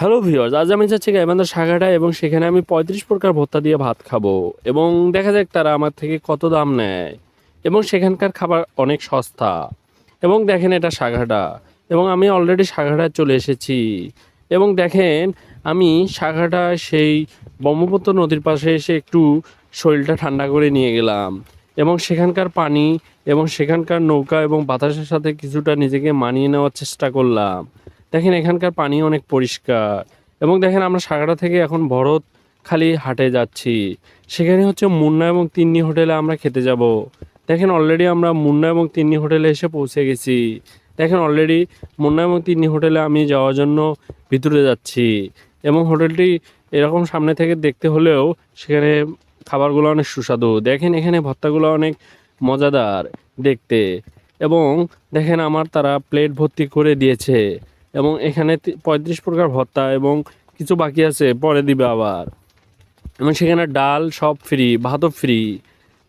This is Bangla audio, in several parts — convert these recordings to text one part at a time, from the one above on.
হ্যালো ভিউয়ার্স আজ আমি যাচ্ছি গাইবান্ধার সাগাটা এবং সেখানে আমি পঁয়ত্রিশ প্রকার ভত্তা দিয়ে ভাত খাব। এবং দেখা যাক তারা আমার থেকে কত দাম নেয়। এবং সেখানকার খাবার অনেক সস্তা। এবং দেখেন এটা সাগাটা এবং আমি অলরেডি সাগাটায় চলে এসেছি। এবং দেখেন, আমি সাগাটা সেই ব্রহ্মপুত্র নদীর পাশে এসে একটু শরীরটা ঠান্ডা করে নিয়ে গেলাম। এবং সেখানকার পানি এবং সেখানকার নৌকা এবং বাতাসের সাথে কিছুটা নিজেকে মানিয়ে নেওয়ার চেষ্টা করলাম। দেখেন এখানকার পানি অনেক পরিষ্কার। এবং দেখেন আমরা সাগাটা থেকে এখন ভরত খালি হাটে যাচ্ছি। সেখানে হচ্ছে মুন্না এবং তিন্নি হোটেলে আমরা খেতে যাব। দেখেন অলরেডি আমরা মুন্না এবং তিন্নি হোটেলে এসে পৌঁছে গেছি। দেখেন অলরেডি মুন্না এবং তিন্নি হোটেলে আমি যাওয়ার জন্য ভিতরে যাচ্ছি। এবং হোটেলটি এরকম সামনে থেকে দেখতে হলেও সেখানে খাবারগুলো অনেক সুস্বাদু। দেখেন এখানে ভর্তাগুলো অনেক মজাদার দেখতে। এবং দেখেন আমার তারা প্লেট ভর্তি করে দিয়েছে। এবং এখানে পঁয়ত্রিশ প্রকার ভত্তা এবং কিছু বাকি আছে, পরে দিবে আবার। এবং সেখানে ডাল সব ফ্রি ভাতও ফ্রি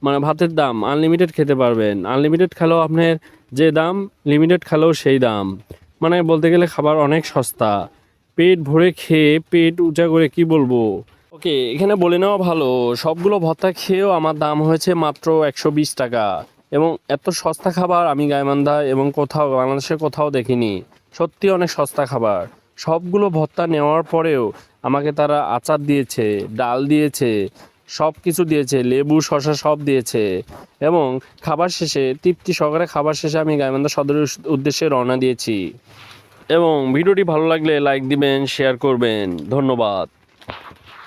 মানে ভাতের দাম আনলিমিটেড খেতে পারবেন। আনলিমিটেড খেলেও আপনার যে দাম লিমিটেড খেলেও সেই দাম। মানে বলতে গেলে খাবার অনেক সস্তা। পেট ভরে খেয়ে পেট উঁচা করে কি বলব? ওকে এখানে বলে নেওয়া ভালো, সবগুলো ভত্তা খেয়েও আমার দাম হয়েছে মাত্র একশো বিশ টাকা। এবং এত সস্তা খাবার আমি গাইমান্দা এবং কোথাও, বাংলাদেশে কোথাও দেখিনি। সত্যি অনেক সস্তা খাবার। সবগুলো ভত্তা নেওয়ার পরেও আমাকে তারা আচার দিয়েছে, ডাল দিয়েছে সব কিছু দিয়েছে, লেবু শশা সব দিয়েছে এবং খাবার শেষে, তৃপ্তি সহকারে খাবার শেষে আমি গাইবান্ধা সদরের উদ্দেশ্যে রওনা দিয়েছি। এবং ভিডিওটি ভালো লাগলে লাইক দিবেন শেয়ার করবেন। ধন্যবাদ।